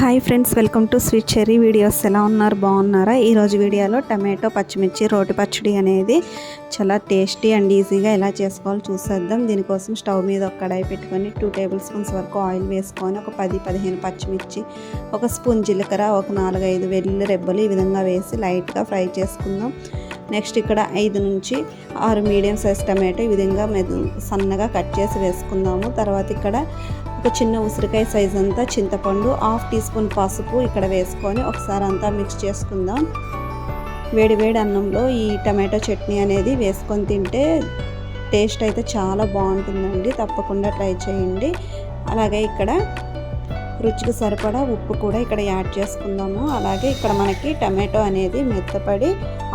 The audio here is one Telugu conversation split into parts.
Hi friends welcome to sweet cherry videos. ఎలా ఉన్నారు? బాగున్నారా? ఈరోజు వీడియోలో టమాటో పచ్చిమిర్చి రోటి పచ్చడి అనేది చాలా టేస్టీ అండ్ ఈజీగా ఎలా చేసుకోవాలో చూసేద్దాం. దీనికోసం స్టవ్ మీద ఒక కడాయి పెట్టుకొని టూ టేబుల్ స్పూన్స్ వరకు ఆయిల్ వేసుకొని ఒక పది పదిహేను పచ్చిమిర్చి ఒక స్పూన్ జీలకర్ర ఒక నాలుగైదు వెల్లుల్లి రెబ్బలు ఈ విధంగా వేసి లైట్గా ఫ్రై చేసుకుందాం. నెక్స్ట్ ఇక్కడ ఐదు నుంచి ఆరు మీడియం సైజ్ టమాటో ఈ విధంగా మెదు సన్నగా కట్ చేసి వేసుకుందాము. తర్వాత ఇక్కడ ఒక చిన్న ఉసిరికాయ సైజ్ అంతా చింతపండు హాఫ్ టీ స్పూన్ పసుపు ఇక్కడ వేసుకొని ఒకసారి అంతా మిక్స్ చేసుకుందాం. వేడి వేడి అన్నంలో ఈ టమాటో చట్నీ అనేది వేసుకొని తింటే టేస్ట్ అయితే చాలా బాగుంటుందండి. తప్పకుండా ట్రై చేయండి. అలాగే ఇక్కడ రుచికి సరిపడా ఉప్పు కూడా ఇక్కడ యాడ్ చేసుకుందాము. అలాగే ఇక్కడ మనకి టమాటో అనేది మెత్తపడి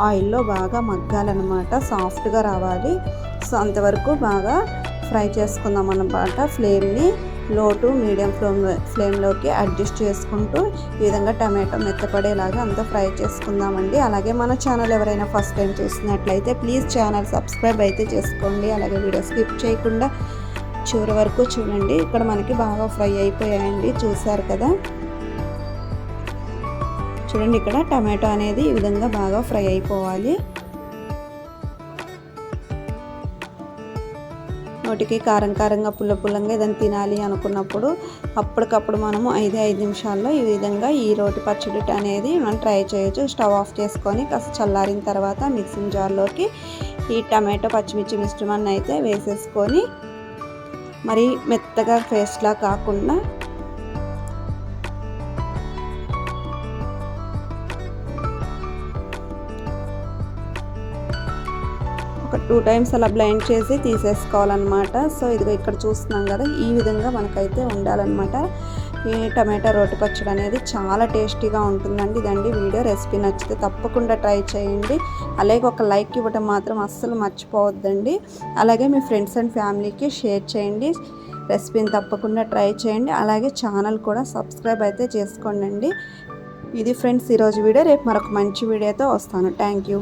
ఆయిల్లో బాగా మగ్గాలన్నమాట. సాఫ్ట్గా రావాలి. సో అంతవరకు బాగా ఫ్రై చేసుకుందాం అన్నమాట ఫ్లేమ్ని. లో టు మీడియం ఫ్లేమ్ ఫ్లేమ్లోకి అడ్జస్ట్ చేసుకుంటూ ఈ విధంగా టమాటో మెత్తపడేలాగా అంతా ఫ్రై చేసుకుందామండి. అలాగే మన ఛానల్ ఎవరైనా ఫస్ట్ టైం చూసినట్లయితే ప్లీజ్ ఛానల్ సబ్స్క్రైబ్ అయితే చేసుకోండి. అలాగే వీడియో స్కిప్ చేయకుండా చివరి వరకు చూడండి. ఇక్కడ మనకి బాగా ఫ్రై అయిపోయాయండి. చూసారు కదా? చూడండి ఇక్కడ టమాటో అనేది ఈ విధంగా బాగా ఫ్రై అయిపోవాలి. నోటికి కారం కారంగా పుల్ల పుల్లంగా ఏదైనా తినాలి అనుకున్నప్పుడు అప్పటికప్పుడు మనము ఐదు ఐదు నిమిషాల్లో ఈ విధంగా ఈ రోటి పచ్చడి అనేది మనం ట్రై చేయొచ్చు. స్టవ్ ఆఫ్ చేసుకొని కాస్త చల్లారిన తర్వాత మిక్సింగ్ జార్లోకి ఈ టమాటో పచ్చిమిర్చి మిశ్రమాన్ని అయితే వేసేసుకొని మరి మెత్తగా పేస్ట్లా కాకుండా ఒక టూ టైమ్స్ అలా బ్లైండ్ చేసి తీసేసుకోవాలన్నమాట. సో ఇదిగో ఇక్కడ చూస్తున్నాం కదా ఈ విధంగా మనకైతే ఉండాలన్నమాట. ఈ టమాటా రోటి పచ్చడి అనేది చాలా టేస్టీగా ఉంటుందండి. ఇదండి వీడియో. రెసిపీ నచ్చితే తప్పకుండా ట్రై చేయండి. అలాగే ఒక లైక్ ఇవ్వడం మాత్రం అస్సలు మర్చిపోవద్దండి. అలాగే మీ ఫ్రెండ్స్ అండ్ ఫ్యామిలీకి షేర్ చేయండి. రెసిపీని తప్పకుండా ట్రై చేయండి. అలాగే ఛానల్ కూడా సబ్స్క్రైబ్ అయితే చేసుకోండి ఇది ఫ్రెండ్స్ ఈరోజు వీడియో. రేపు మరొక మంచి వీడియోతో వస్తాను. Thank you.